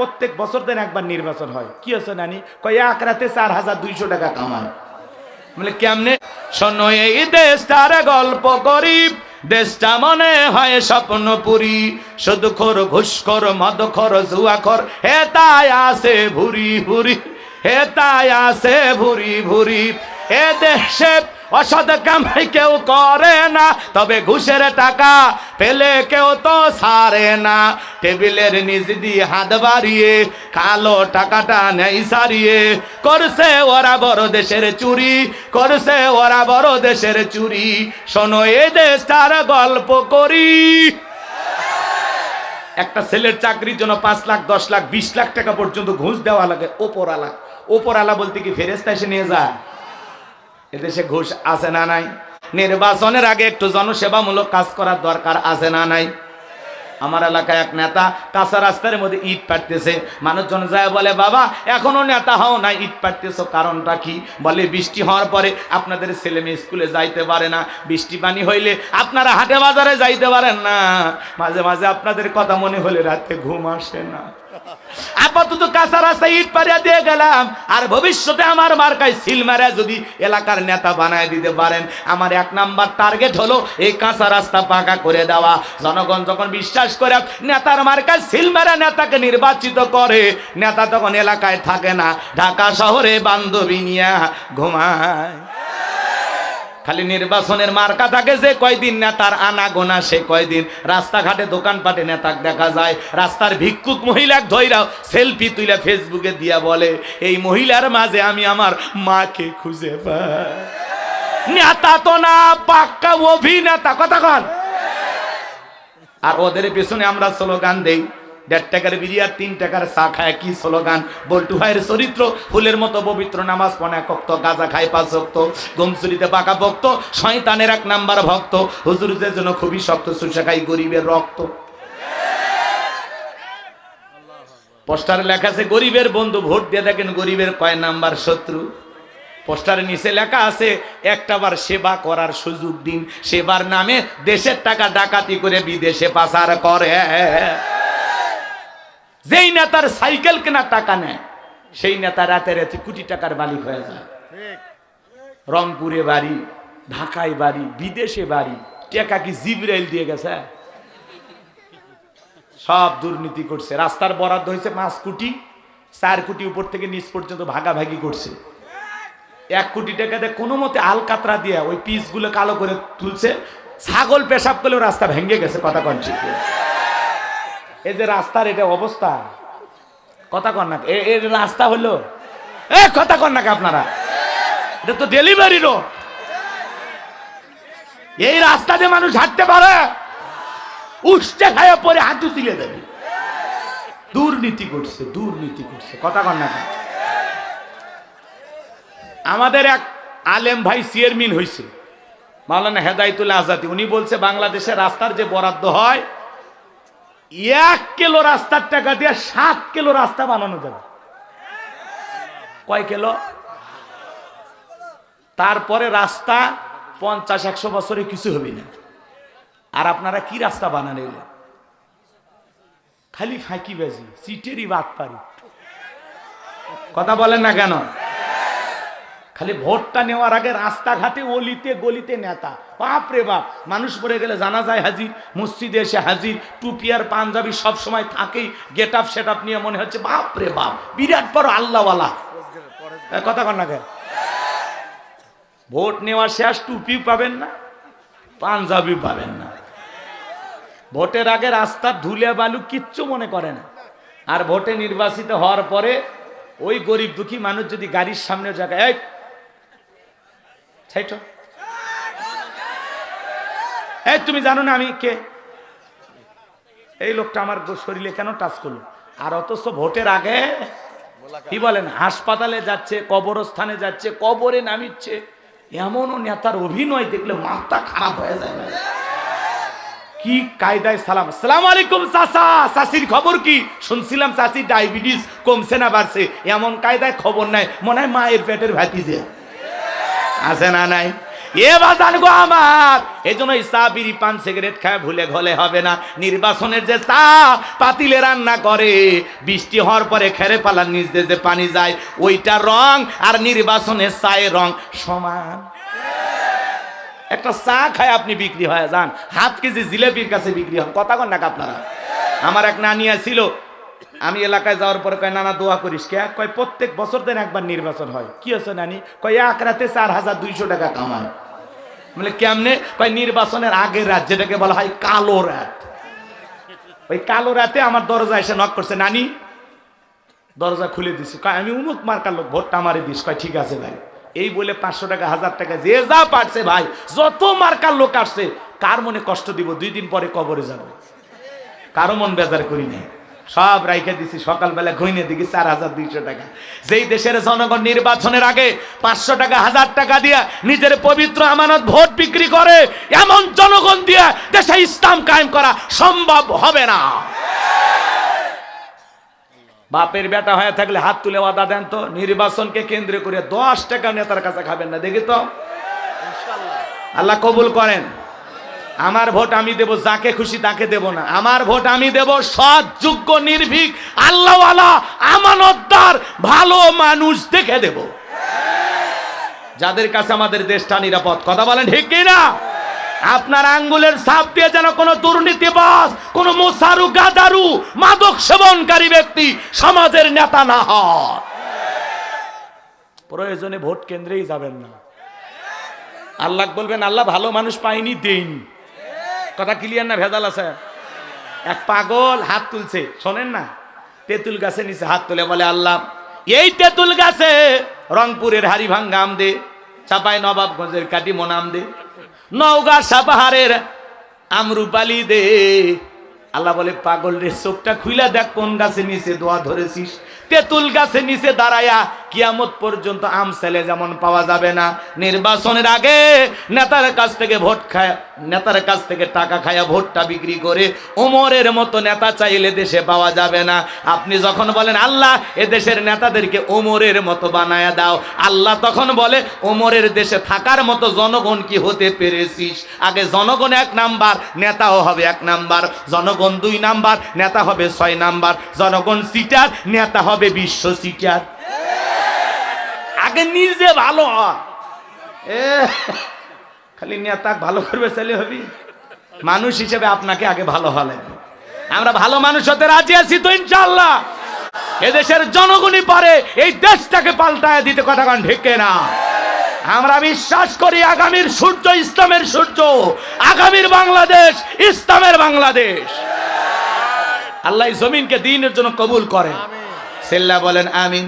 প্রত্যেক বছর দিন একবার নির্বাচন হয়। কি হচ্ছে নানি? কয়, এক রাতে চার হাজার দুইশো টাকা কামায়। বলে, কেমনে? শোনো, এই দেশটার গল্প গরিব, দেশটা মনে হয় স্বপ্নপুরি। শুধু খোর ঘুষখোর, মদখোর, জুয়াখোর, হে তাই আসে ভুরি ভুরি, হে তাই আসে ভুরি ভুরি। এ দেশে অসৎ কামাই কেউ করে না, তবে ঘুষের টাকা পেলে কেউ তো সারে না। টেবিলের নিচ দিয়ে হাত বাড়িয়ে, কালো টাকাটা নেই সারিয়ে। করছে ওরা বড় দেশের চুরি, করছে ওরা বড় দেশের চুরি। শোনো এ দেশটার গল্প করি। একটা ছেলের চাকরির জন্য পাঁচ লাখ, দশ লাখ, বিশ লাখ টাকা পর্যন্ত ঘুষ দেওয়া লাগে। ওপরালা ওপরালা বলতে কি ফেরেস্তা এসে নিয়ে যায়? এদেশে ঘুষ আছে না নাই? নির্বাচনের আগে একটু জনসেবামূলক কাজ করার দরকার আছে না নাই? আমার এলাকায় এক নেতা কাঁচা রাস্তার মধ্যে ইট পাটতেছে মানুষজন যায় বলে, বাবা, এখনও নেতা হও না ইট পাটতেছো কারণটা কি? বলে, বৃষ্টি হওয়ার পরে আপনাদের ছেলে মেয়ে স্কুলে যাইতে পারে না। বৃষ্টি পানি হইলে আপনারা হাটে বাজারে যাইতে পারেন না। মাঝে মাঝে আপনাদের কথা মনে হলে রাতে ঘুম আসে না। আপাতত কাঁচা রাস্তায় ইট পাড়িয়া দিয়ে গেলাম। আর ভবিষ্যতে আমার মার্কায় সিল মারা যদি এলাকার নেতা বানায় দিতে পারেন। আমার এক নাম্বার টার্গেট হলো এই কাঁচা রাস্তা পাকা করে দেওয়া। জনগণ যখন বিশ্বাস করে, নেতার মার্কায় সিল মারা নেতাকে নির্বাচিত করে। নেতা তখন এলাকায় থাকে না, ঢাকা শহরে বান্ধবী নিয়ে ঘুমায়। খালি নির্বাচনের মার্কা থাকে যে কয়দিন নেতার আনা গোনা সে কয়দিন। রাস্তাঘাটে, দোকানপাটে নেতাক দেখা যায়। রাস্তার ভিক্ষুক মহিলাক ধৈরাও সেলফি তুইলা ফেসবুকে দিয়া বলে, এই মহিলার মাঝে আমি আমার মাকে খুঁজে পাই। নেতা তো না, পাক্কা অভিনেতা, কথা কন। আর ওদের পেছনে আমরা স্লোগান দেই দেড় টাকার বিরিয়ার তিন টাকার চা খায় কি স্লোগান? বল্টু ভাইয়ের চরিত্র, ফুলের মতো পবিত্র নামাজ পনে কক্ত গাজা খায় পাঁচ ভক্ত গমচুরিতে পাকা ভক্ত, শয়তানের এক নাম্বার ভক্ত। হুজুরদের জন্য খুবই শক্ত, সুসা খাই গরিবের রক্ত। পোস্টারে লেখা আছে, গরিবের বন্ধু, ভোট দিয়ে দেখেন গরিবের কয় নাম্বার শত্রু। পোস্টারের নিচে লেখা আছে, একটাবার সেবা করার সুযোগ দিন, সেবার নামে দেশের টাকা ডাকাতি করে বিদেশে পাচার করে। যেই নেতার সাইকেল কেনার টাকা নেয় সেই নেতা রাতে রাতে কোটি টাকার মালিক হয়ে যায়। রংপুরে বাড়ি ঢাকায় বাড়ি বিদেশে বাড়ি টাকা কি জিবরাইল দিয়ে গেছে? সব দুর্নীতি করছে। রাস্তার বরাদ্দ হয়েছে পাঁচ কোটি চার কোটি উপর থেকে নিচ পর্যন্ত ভাগাভাগি করছে। এক কোটি টাকাতে কোনো মতে আলকাতরা দিয়ে ওই পিসগুলো কালো করে তুলছে। ছাগল পেশাব করলেও রাস্তা ভেঙে গেছে কথা কন ঠিক এই যে রাস্তার এটা অবস্থা। কথা কন না এর রাস্তা হলো। এ, কথা কন নাকি আপনারা? এটা তো ডেলিভারি রোড এই রাস্তা দিয়ে মানুষ হাঁটতে পারে। উষ্টে খায়া পরে হাঁটু তুলে দেবে। দুর্নীতি করছে দুর্নীতি করছে। কথা কন না আমাদের এক আলেম ভাই চেয়ারম্যান হয়েছে মাওলানা হেদায়তুল্লাহ আজাদি। উনি বলছে বাংলাদেশের রাস্তার যে বরাদ্দ হয় এক কিলো রাস্তার টাকা দিয়ে সাত কিলো রাস্তা বানানো যাবে। কয় কিলো? তারপরে রাস্তা পঞ্চাশ, একশো বছরে কিছু হবে না। আর আপনারা কি রাস্তা বানান এলেন খালি ফাঁকি বাজি, সিটেরই বাদ পারি। কথা বলেন না কেন? খালি ভোটটা নেওয়ার আগে রাস্তাঘাটে অলিতে গলিতে নেতা। বাপ রে বাপ, মানুষ পড়ে গেলে জানা যায় হাজির, মসজিদে এসে হাজির, টুপি আর পাঞ্জাবি সব সময় থাকেই গেট আপ সেট আপ নিয়ে মনে হচ্ছে, বাপ রে বাপ, বিরাট বড় আল্লাহওয়ালা। কথা কন না কেন? ভোট নেওয়ার শেষ, টুপি পাবেন না, পাঞ্জাবি পাবেন না। ভোটের আগে রাস্তার ধুলে বালু কিচ্ছু মনে করে না। আর ভোটে নির্বাচিত হওয়ার পরে ওই গরিব দুঃখী মানুষ যদি গাড়ির সামনে জায়গায় এই ছাইটো এই তুমি জানো না আমি কে? এই লোকটা আমার শরীরে কেন টাচ করল? আর অথচ ভোটের আগে কি বলেন, হাসপাতালে যাচ্ছে, কবরস্থানে যাচ্ছে, কবরে নামিচ্ছে, এমনও নেতার অভিনয় দেখলে মাথা খারাপ হয়ে যায়। কি কায়দায় সালাম। সালাম আলাইকুম চাচা, চাচির খবর কি? শুনছিলাম চাচির ডায়াবেটিস কমছে না বাড়ছে। এমন কায়দায় খবর নাই, মনে হয় মায়ের পেটের ভাতিজে। আছে না নাই? এ বাজান গো আমার এই জন্য চা, বিড়ি, পান, সিগারেট খায়, ভুলে ঘলে হবে না। নির্বাচনের যে চা, পাতিলে রান্না করে, বৃষ্টি হওয়ার পরে খেরে পালার নিজ যে পানি যায়, ওইটা রং আর নির্বাচনের চায়ের রং সমান। একটা চা খায় আপনি বিক্রি হয়ে যান, হাফ কেজি জিলেপির কাছে বিক্রি হন কথা কন নাকি আপনারা আমার এক নানিয়া ছিল আমি এলাকায় যাওয়ার পরে কয়, নানা, দোয়া করিস কে? কয়, প্রত্যেক বছর দিন একবার নির্বাচন হয়। কি হচ্ছে নানি? কয়, এক রাতে চার হাজার দুইশো টাকা কামান বলে, কেমনে? কয়, নির্বাচনের আগের রাত, যেটাকে বলা হয় কালো রাত। ওই কালো রাতে আমার দরজা এসে নক করছে, নানি, দরজা খুলে দিছি। কয়, আমি উমুক মার্কার লোক, ভোটটা আমারে দিস। কয়, ঠিক আছে ভাই। এই বলে পাঁচশো টাকা, হাজার টাকা, যে যা পারছে ভাই, যত মার্কার লোক আসছে, কার মনে কষ্ট দিব? দুই দিন পরে কবরে যাব। কারও মন বেজার করি নাই। সব রাইখে দিছি। সকালবেলা ঘুইনে দিকে চার হাজার দুইশো টাকা। যেই দেশের জনগণ নির্বাচনের আগে পাঁচশো টাকা হাজার টাকা দিয়া নিজের পবিত্র আমানত ভোট বিক্রি করে এমন জনগণ দিয়া দেশে ইসলাম কায়েম করা সম্ভব হবে না। বাপের বেটা হয়ে থাকলে হাত তুলে ওয়াদা দেন তো নির্বাচনকে কেন্দ্র করে দশ টাকা নেতার কাছে খাবেন না দেখি তো। আল্লাহ কবুল করেন। আমার ভোট আমি দেব, যাকে খুশি তাকে দেব না। আমার ভোট আমি দেব সৎ, যোগ্য, নির্ভীক, আল্লাহওয়ালা, আমানতদার, ভালো মানুষ দেখে দেব। যাদের কাছে আমাদের দেশটা নিরাপদ, কথা বলেন ঠিক কি না? আপনার আঙ্গুলের ছাপ দিয়ে যেন কোনো দুর্নীতিবাজ, কোন মোসারু, গাদারু, মাদক সেবনকারী ব্যক্তি সমাজের নেতা না হয়। প্রয়োজনে ভোট কেন্দ্রেই যাবেন না। আল্লাহ বলবেন, আল্লাহ ভালো মানুষ পাইনি দেইনি কথা ক্লিয়ার না, ভেজাল আছে? এক পাগল হাত তুলছে, শোনেন না? তেঁতুল গাছে নিচে হাত তুলে বলে, আল্লাহ, এই তেঁতুল গাছে রংপুরের হারিভাঙ্গা আম দে, চাপাই নবাবগঞ্জের কাটিমন আম দে, নওগাঁ সাপাহারের আমরুপালি দে। আল্লাহ বলে, পাগল রে, চোখটা খুইলা দেখ কোন গাছে নিচে দোয়া ধরেছিস। তেঁতুল গাছে নিচে দাঁড়ায়া কিয়ামত পর্যন্ত আম ছেলে যেমন পাওয়া যাবে না, নির্বাচনের আগে নেতার কাছ থেকে ভোট খায়, নেতার কাছ থেকে টাকা খায়া ভোটটা বিক্রি করে ওমরের মতো নেতা চাইলে দেশে পাওয়া যাবে না। আপনি যখন বলেন, আল্লাহ, এ দেশের নেতাদেরকে ওমরের মতো বানায়া দাও। আল্লাহ তখন বলে, ওমরের দেশে থাকার মতো জনগণ কি হতে পেরেছিস? আগে জনগণ এক নাম্বার, নেতাও হবে এক নাম্বার। জনগণ দুই নাম্বার, নেতা হবে ছয় নাম্বার। জনগণ সিটার, নেতা হবে বিশ্ব সিটার। আগে নিজে ভালো হ এ খালি নেতা ভালো করবে চাইলে হবি। মানুষ হিসেবে আপনাকে আগে ভালো হওয়া লাগবে। আমরা ভালো মানুষ হতে রাজি আছি তো ইনশাল্লাহ এদেশের জনগণই পারে এই দেশটাকে পাল্টায় দিতে কথা কান ঢেকে না আমরা বিশ্বাস করি আগামীর সূর্য ইসলামের সূর্য আগামীর বাংলাদেশ ইসলামের বাংলাদেশ। আল্লাহ জমিনকে দিনের জন্য কবুল করেন সেল্লা বলেন আমিন।